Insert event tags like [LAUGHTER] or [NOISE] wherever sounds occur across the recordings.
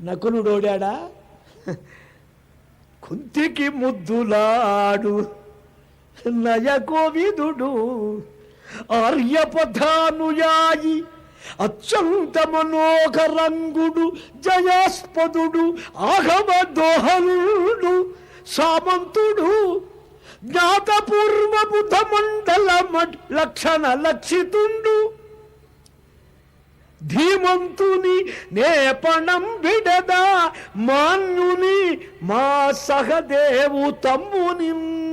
నకులుడోడా కుంతికి ముద్దులాడు నయకోవిదుడు ఆర్యపథానుయాయి అత్యంత మనోహరంగుడు జయాస్పదుడు ఆగమ దోహరుడు సామంతుడు జ్ఞాతపూర్వ బుధ మండల లక్షణ లక్షితుండు. ధీమంతుని నేపణం విడదా మాన్యుని మా సహదేవు తమ్ముని.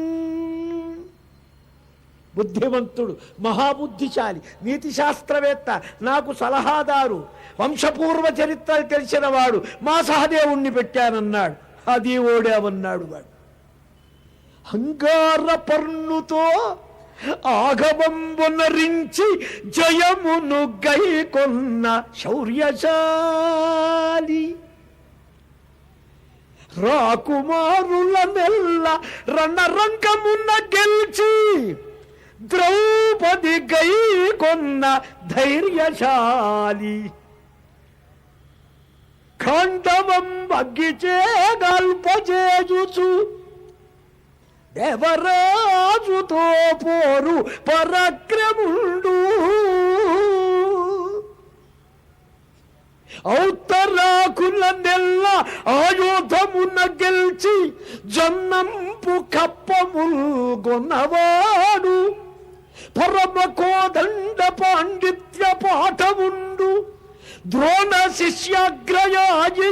బుద్ధిమంతుడు మహాబుద్ధిశాలి నీతి శాస్త్రవేత్త నాకు సలహాదారు వంశపూర్వ చరిత్రలు తెలిసినవాడు మా సహదేవుణ్ణి పెట్టానన్నాడు. అది ఓడావన్నాడు వాడు. అంగార పర్ణుతో ఆగమంబునరించి జయమును గైకొన్న శౌర్యశాలి. రాకుమారుల నెల్ల రణరంగమున్న గెలిచి ద్రౌపది గైకొన్న ధైర్యశాలి. ఖండమం అగ్గిచే గల్పజేయుచు దేవరాజుతో పోరు పరాక్రముండు. ఔత్తరాకుల నెల్ల ఆయుధమున గెలిచి జన్నంపు కప్పములు గొన్నవాడు. పరమ కోదండ పాండిత్య పాఠముండు. ద్రోణ శిష్యాగ్రయాయి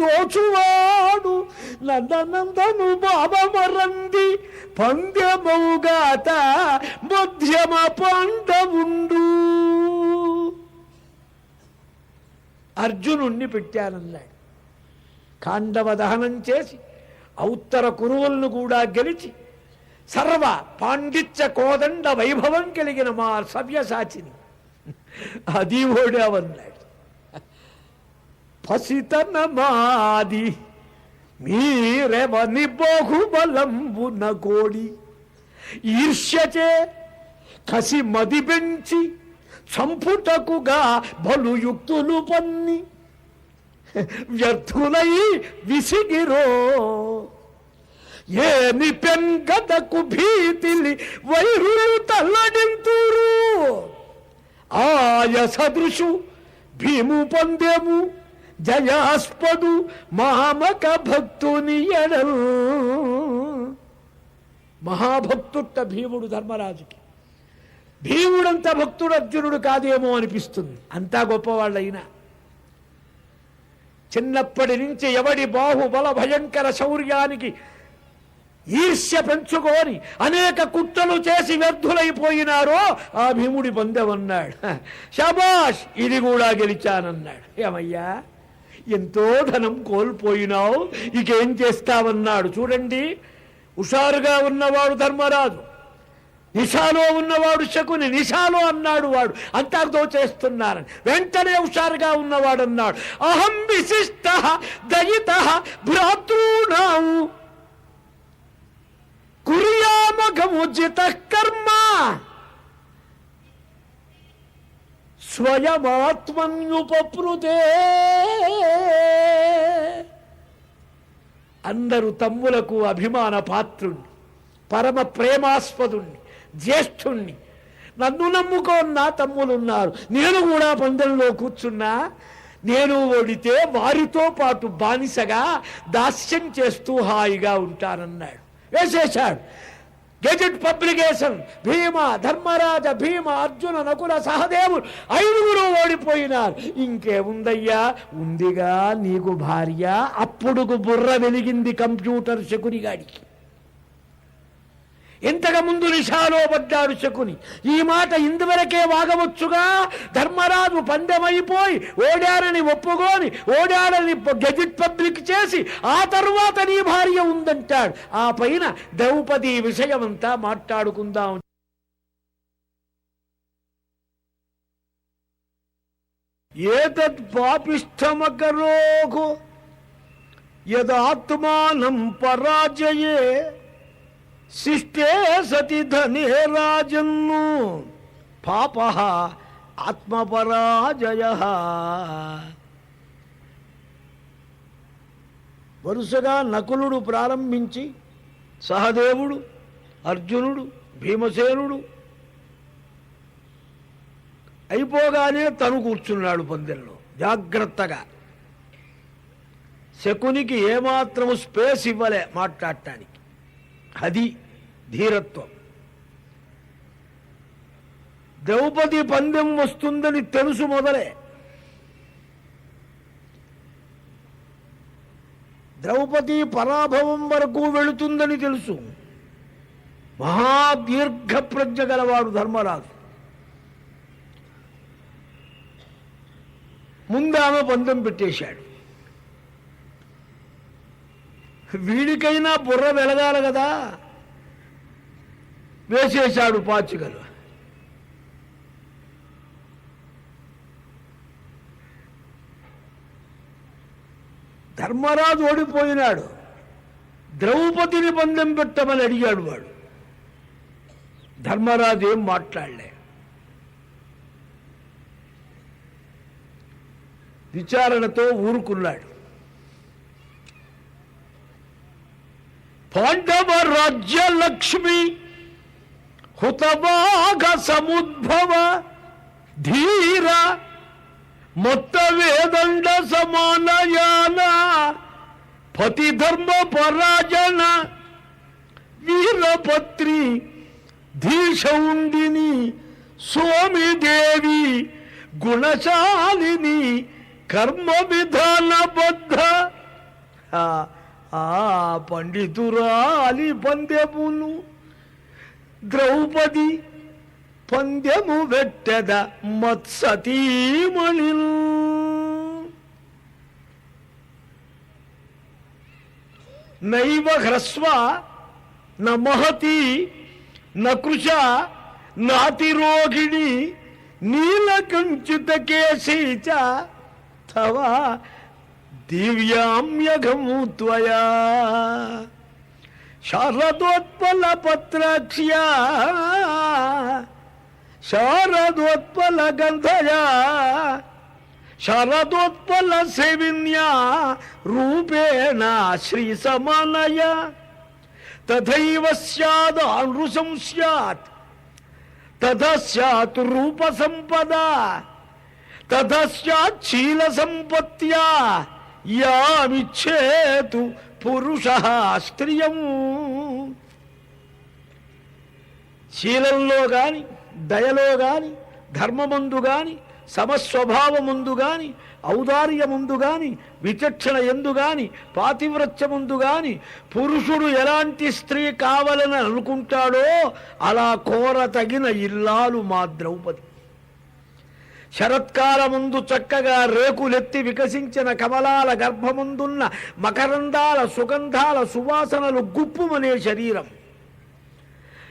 దోచువాడు నందనందను బాబమరంది పంద్యమౌగాత మధ్యమ పాండవుండు అర్జునుణ్ణి పెట్టానన్నాడు కాండవ దహనం చేసి ఔత్తర కురువులను కూడా గెలిచి సర్వ పాండిత్య కోదండ వైభవం కలిగిన మా సవ్యసాచిని అది ఓడావన్నాడు పసితనమాది మీరెవని బహుబలంబున కోడి ఈర్ష్యచే కసి మది పెంచి చంపుటకుగా బలు యుక్తులు పన్ని. వ్యర్థులై విసిగిరో ఏమి పెంగదకు భీతిలి వైరు తల్లడింతురు ఆయ సదృశు భీము పొందేము జయాస్పదు మహామక భక్తుని ఎడల్. మహాభక్తుట్ట భీముడు ధర్మరాజుకి. భీముడంత భక్తుడు అర్జునుడు కాదేమో అనిపిస్తుంది. అంతా గొప్పవాళ్ళైనా. చిన్నప్పటి నుంచి ఎవడి బాహుబల భయంకర శౌర్యానికి ఈర్ష్య పెంచుకొని అనేక కుట్రలు చేసి వ్యర్థులైపోయినారో ఆ భీముడి పొందమన్నాడు శబాష్ [LAUGHS] ఇది కూడా గెలిచానన్నాడు. ఏమయ్యా? ఎంతో ధనం కోల్పోయినావు ఇకేం చేస్తావన్నాడు. చూడండి హుషారుగా ఉన్నవాడు ధర్మరాజు నిషాలో ఉన్నవాడు శకుని నిషాలో అన్నాడు వాడు అంతటితో చేస్తున్నారని. వెంటనే హుషారుగా ఉన్నవాడు అన్నాడు అహం విశిష్ట దయిత భ్రాతృణాం కుర్యామఘముజిత కర్మ. స్వయమాత్మన్యుపృతే అందరు తమ్ములకు అభిమాన పాత్రుణ్ణి పరమ ప్రేమాస్పదుణ్ణి జ్యేష్ఠుణ్ణి. నన్ను నమ్ముకోని తమ్ములున్నారు నేను కూడా పందెంలో కూర్చున్నా. నేను ఓడితే వారితో పాటు బానిసగా దాస్యం చేస్తూ హాయిగా ఉంటానన్నాడు. వేసేశాడు. గెజెట్ పబ్లికేషన్ భీమ ధర్మరాజ భీమ అర్జున నకుల సహదేవులు ఐదుగురు ఓడిపోయినారు. ఇంకేముందయ్యా ఉందిగా నీకు భార్య. అప్పుడుకు బుర్ర వెలిగింది కంప్యూటర్ శకునిగాడికి. ఇంతకు ముందు నిషాలో పడ్డాడు శకుని. ఈ మాట ఇందువరకే వాగవచ్చుగా? ధర్మరాజు పందెమైపోయి ఓడారని ఒప్పుకొని ఓడారని గెజిట్ పబ్లిక్ చేసి ఆ తరువాత నీ భార్య ఉందంటాడు. ఆ పైన ద్రౌపది విషయమంతా మాట్లాడుకుందాం. ఏతత్ పాపిష్టమకరోగు? యదాత్మానం పరాజయే శిష్టే సతి ధనే రాజన్ను. పాప ఆత్మపరాజయ. వరుసగా నకులుడు ప్రారంభించి సహదేవుడు అర్జునుడు భీమసేనుడు అయిపోగానే తను కూర్చున్నాడు పందెంలో జాగ్రత్తగా. శకునికి ఏమాత్రము స్పేస్ ఇవ్వలే మాట్లాడటానికి. అది ధీరత్వం. ద్రౌపది పందెం వస్తుందని తెలుసు మొదలే. ద్రౌపది పరాభవం వరకు వెళుతుందని తెలుసు. మహాదీర్ఘ ప్రజ్ఞ గలవాడు ధర్మరాజు. ముందామె పందెం పెట్టేశాడు. వీడికైనా బుర్ర వెలగాలి కదా. వేసేశాడు పాచికలు. ధర్మరాజు ఓడిపోయినాడు. ద్రౌపదిని బంధం పెట్టమని అడిగాడు వాడు. ధర్మరాజు ఏం మాట్లాడలే. విచారణతో ఊరుకున్నాడు. పాండవ రాజ్య లక్ష్మి హుతబాఘ సముద్భవ ధీర మొత్త వేదండ సమానయాన పతి ధర్మ పరాజన వీరపత్రి ధీషౌండిని సోమిదేవి గుణశాలిని కర్మ విధానబద్ధ ఆ ఆ పండితురాలి పందెములు. ద్రౌపది పందెము వెట్టెద మత్సతీమణి నైవ హ్రస్వ న నకృష నాతిరోగిణి నీలకంచిత కేశీ చ తవ दिव्याम्यघमुत्वया शारदोत्पलपत्राक्ष्या शारदोत्पलगन्धया। शरदोत्पलसेविन्या रूपेण श्रीसमानय। तथैव स्यादानृशं स्यात्। तथा स्यात् रूपसम्पदा। तथा स्यात् शीलसम्पत्या యామిచ్చేతు పురుష స్త్రియం. శీలంలో గాని దయలో గాని ధర్మమందు గాని సమస్వభావముందు గాని ఔదార్యముందు గాని విచక్షణ ఎందు గాని పాతివ్రత్యముందు గాని పురుషుడు ఎలాంటి స్త్రీ కావాలని అనుకుంటాడో అలా కోర తగిన ఇల్లాలు మా ద్రౌపది. శరత్కాలముందు చక్కగా రేకులెత్తి వికసించిన కమలాల గర్భముందున్న మకరందాల సుగంధాల సువాసనలు గుప్పుమనే శరీరం.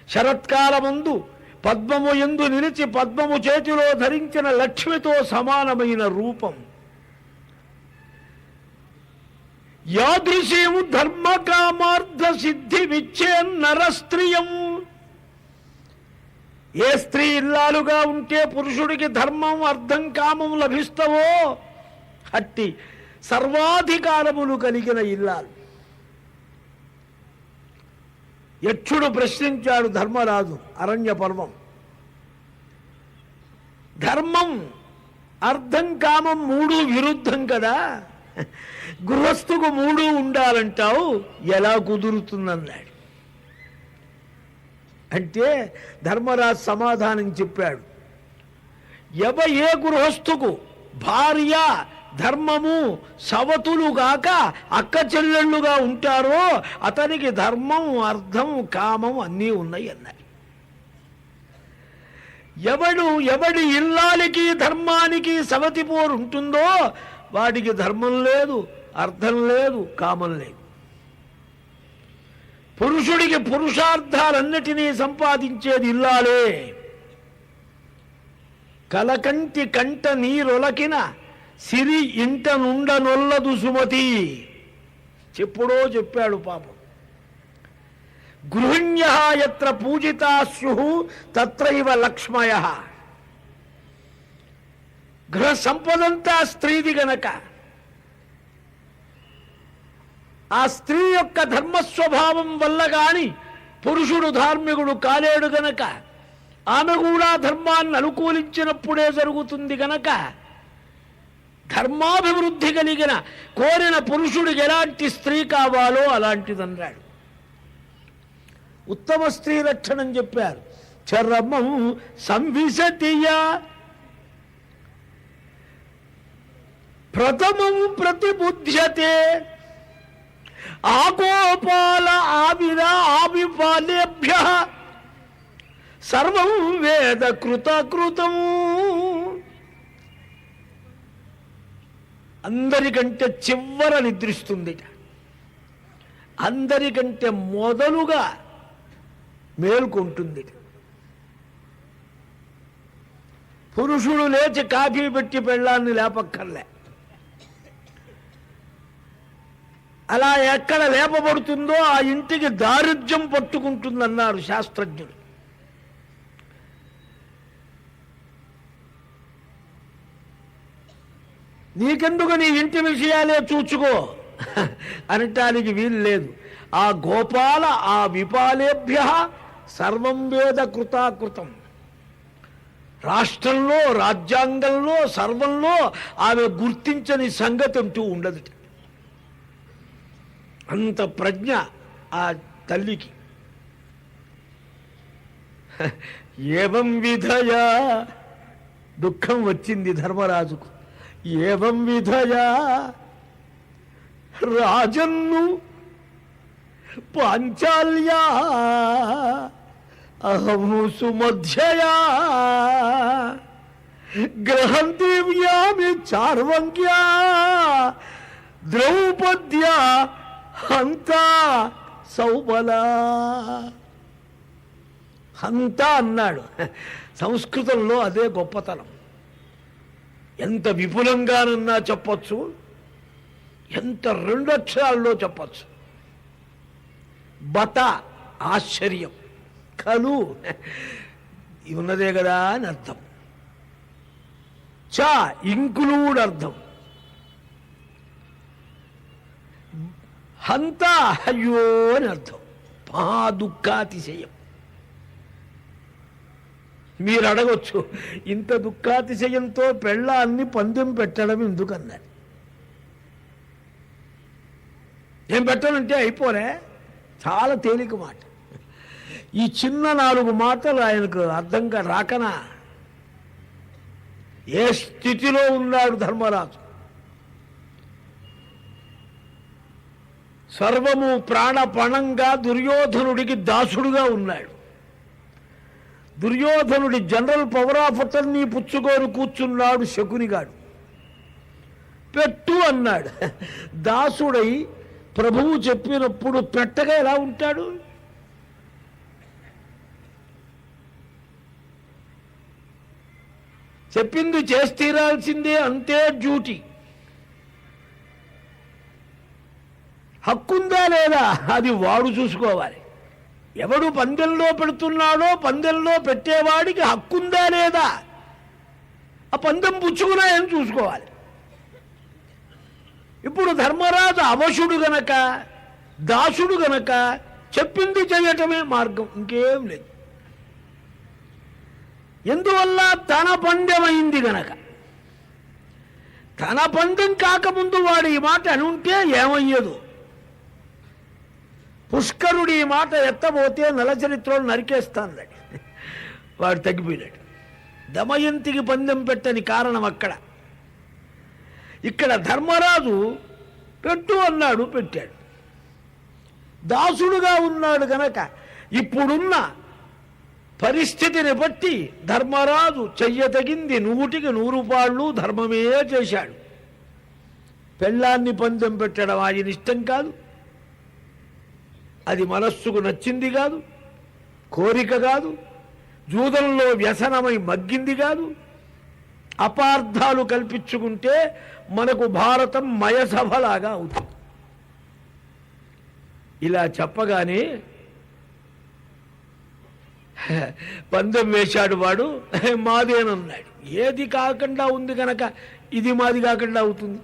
శరత్కాలముందు పద్మము ఎందు నిలిచి పద్మము చేతిలో ధరించిన లక్ష్మితో సమానమైన రూపం. యాదృశీము ధర్మ కామార్థ సిద్ధి విచ్చే నరస్త్రియం ఏ స్త్రీ ఇల్లాలుగా ఉంటే పురుషుడికి ధర్మం అర్థం కామం లభిస్తావో? అట్టి సర్వాధికారములు కలిగిన ఇల్లాలు. యక్షుడు ప్రశ్నించాడు ధర్మరాజు అరణ్య పర్వం. ధర్మం అర్థం కామం మూడు విరుద్ధం కదా. గృహస్థుకు మూడు ఉండాలంటావు ఎలా కుదురుతుందన్నాడు. అంటే ధర్మరాజు సమాధానం చెప్పాడు. ఎవ ఏ గృహస్థుకు భార్య ధర్మము సవతులుగాక అక్క చెల్లెళ్ళుగా ఉంటారో అతనికి ధర్మం అర్థం కామం అన్నీ ఉన్నాయి అన్నాయి ఎవడు ఎవడి ఇల్లాలికి ధర్మానికి సవతి పోరు ఉంటుందో వాడికి ధర్మం లేదు అర్థం లేదు కామం లేదు. పురుషుడికి పురుషార్థాలన్నిటినీ సంపాదించేది ఇల్లాలే. కలకంటి కంట నీరొలకిన సిరి ఇంట నుండనొల్లదు సుమతి. చెప్పుడో చెప్పాడు పాపం. గృహిణ్య ఎత్ర పూజితా స్యు తత్రైవ లక్ష్మయ. గృహ సంపదంతా స్త్రీది గనక. ఆ స్త్రీ యొక్క ధర్మస్వభావం వల్ల గాని పురుషుడు ధార్మికుడు కాలేడు గనక ఆమె కూడా ధర్మాన్ని అనుకూలించినప్పుడే జరుగుతుంది గనక ధర్మాభివృద్ధి కలిగిన కోరిన పురుషుడికి ఎలాంటి స్త్రీ కావాలో అలాంటిదన్నాడు. ఉత్తమ స్త్రీ లక్షణం చెప్పారు. చర్మం సంవిశతియా. ప్రథమం ప్రతిబుధ్యతే. ఆకోపాల ఆవిర ఆవిపాలేభ్య సర్వం వేద కృతకృతము అందరికంటే చివర నిద్రిస్తుంది అందరికంటే మొదలుగా మేల్కొంటుంది పురుషుడు లేచి కాఫీ పెట్టి పెళ్ళాన్ని లేపక్కర్లే. అలా ఎక్కడ లేపబడుతుందో ఆ ఇంటికి దారిద్ర్యం పట్టుకుంటుందన్నారు శాస్త్రజ్ఞుడు. నీకెందుకు నీ ఇంటి విషయాలే చూచుకో? అనటానికి వీలు లేదు. ఆ గోపాల ఆ విపాలేభ్య సర్వం వేద కృతాకృతం. రాష్ట్రంలో రాజ్యాంగంలో సర్వంలో ఆమె గుర్తించని సంగతి అంటూ ఉండదు అంత ప్రజ్ఞ ఆ తల్లికి. ఏవం విధయా? దుఃఖం వచ్చింది ధర్మరాజుకు. ఏవం విధయా? రాజన్ను పాంచాల్యా. అహము సుమధ్యయా. గ్రహం దివ్యామి చార్వంగ్యా ద్రౌపద్యా హంతా సౌబలా. అంతా అన్నాడు. సంస్కృతంలో అదే గొప్పతనం. ఎంత విపులంగానన్నా చెప్పొచ్చు. ఎంత రెండు అక్షరాల్లో చెప్పొచ్చు. బత ఆశ్చర్యం. కలు ఉన్నదే కదా అని అర్థం. చ ఇంక్లూడ్ అర్థం. హంత అయ్యో అని అర్థం. పా దుఃఖాతిశయం మీరు అడగొచ్చు ఇంత దుఃఖాతిశయంతో పెళ్ళాన్ని పందెం పెట్టడం ఎందుకన్నారు? ఏం పెట్టాలంటే అయిపోలే. చాలా తేలిక మాట. ఈ చిన్న నాలుగు మాటలు ఆయనకు అర్థంగా రాకనా? ఏ స్థితిలో ఉన్నాడు ధర్మరాజు? సర్వము ప్రాణపణంగా దుర్యోధనుడికి దాసుడుగా ఉన్నాడు. దుర్యోధనుడి జనరల్ పవర్ ఆఫ్ అటర్నీ పుచ్చుకొని కూర్చున్నాడు శకునిగాడు. పెట్టు అన్నాడు. దాసుడై ప్రభువు చెప్పినప్పుడు పెట్టగా ఎలా ఉంటాడు? చెప్పింది చేస్తీరాల్సిందే అంతే డ్యూటీ. హక్కుందా లేదా అది వాడు చూసుకోవాలి. ఎవడు పందెంలో పెడుతున్నాడో పందెంలో పెట్టేవాడికి హక్కుందా లేదా? ఆ పందెం పుచ్చుకున్నాయని చూసుకోవాలి. ఇప్పుడు ధర్మరాజు అవశుడు గనక దాసుడు గనక చెప్పింది చేయటమే మార్గం ఇంకేం లేదు. ఎందువల్ల తన పందెమైంది గనక? తన పందెం కాకముందు వాడు ఈ మాట అనుంటే ఏమయ్యదు? పుష్కరుడు ఈ మాట ఎత్తబోతే నల నలచరిత్రలు నరికేస్తాన్నాడు వాడు తగ్గిపోయినాడు. దమయంతికి పందెం పెట్టని కారణం అక్కడ. ఇక్కడ ధర్మరాజు పెట్టు అన్నాడు పెట్టాడు. దాసుడుగా ఉన్నాడు గనక ఇప్పుడున్న పరిస్థితిని బట్టి ధర్మరాజు చెయ్యతగింది నూటికి నూరు పాళ్ళు ధర్మమే చేశాడు. పెళ్ళాన్ని పందెం పెట్టడం ఆయన ఇష్టం కాదు. అది మనస్సుకు నచ్చింది కాదు కోరిక కాదు జూదంలో వ్యసనమై మగ్గింది కాదు. అపార్థాలు కల్పించుకుంటే మనకు భారతం మయసభలాగా అవుతుంది. ఇలా చెప్పగానే పందెం వేశాడు వాడు మాదేనన్నాడు. ఏది కాకుండా ఉంది కనుక ఇది మాది కాకుండా అవుతుంది.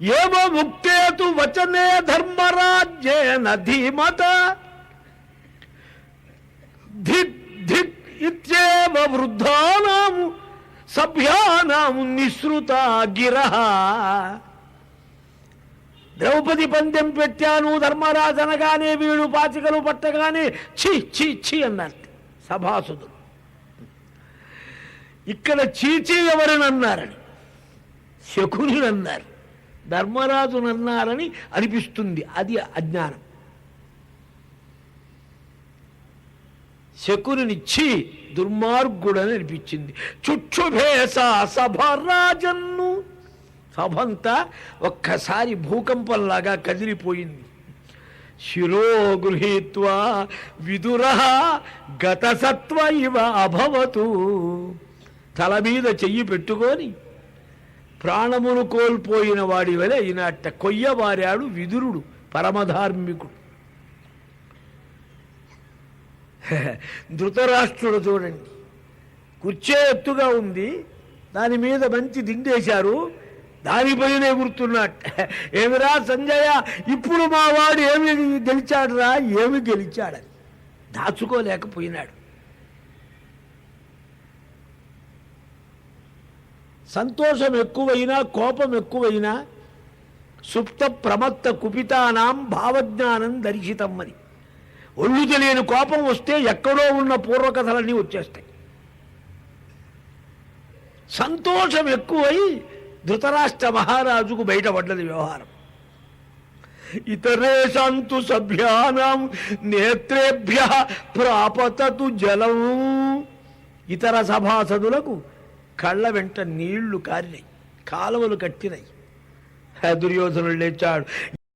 ముక్తే తు వచనే ధర్మరాజ్యేన ధీమత. ధిక్ ధిక్ ఇత్యేవ వృద్ధానాము సభ్యానాము నిశ్రుత గిర ద్రౌపది పందెం పెట్టాను ధర్మరాజు అనగానే వీడు పాచికలు పట్టగానే ఛీ ఛీ ఛీ అన్నారు సభాసుదులు ఇక్కడ చీచి ఎవరినన్నారని శకుని అన్నారు. ధర్మరాజునన్నారని అనిపిస్తుంది. అది అజ్ఞానం. శకునినిచ్చి దుర్మార్గుడని అనిపించింది. చుక్షుభేస సభరాజన్ను సభంతా ఒక్కసారి భూకంపంలాగా కదిలిపోయింది. శిరో గృహీత్వా విదుర గతసత్వ ఇవ అభవతు. తల మీద చెయ్యి పెట్టుకొని ప్రాణమును కోల్పోయిన వాడి వలె ఈనాట కొయ్యబారాడు విదురుడు పరమధార్మికుడు. [LAUGHS] ధృతరాష్ట్రుడు చూడండి. కుర్చే ఎత్తుగా ఉంది దాని మీద మంచి దిండేశారు దానిపైన ఎగురుతున్నట్ట [LAUGHS] ఏమిరా సంజయ ఇప్పుడు మా వాడు ఏమి గెలిచాడురా? ఏమి గెలిచాడని దాచుకోలేకపోయినాడు. సంతోషం ఎక్కువైనా కోపం ఎక్కువైనా సుప్త ప్రమత్త కుపితానాం భావజ్ఞానం దర్శితం అని ఒళ్ళు తెలియని కోపం వస్తే ఎక్కడో ఉన్న పూర్వకథలన్నీ వచ్చేస్తాయి. సంతోషం ఎక్కువై ధృతరాష్ట్ర మహారాజుకు బయటపడ్డది వ్యవహారం. ఇతరేషాంతు సభ్యానాం నేత్రేభ్య ప్రాపతతు జలం. ఇతర సభాసదులకు కళ్ళ వెంట నీళ్ళు కారినాయి కాలువలు కట్టినాయి. దుర్యోధనుడు లేచాడు.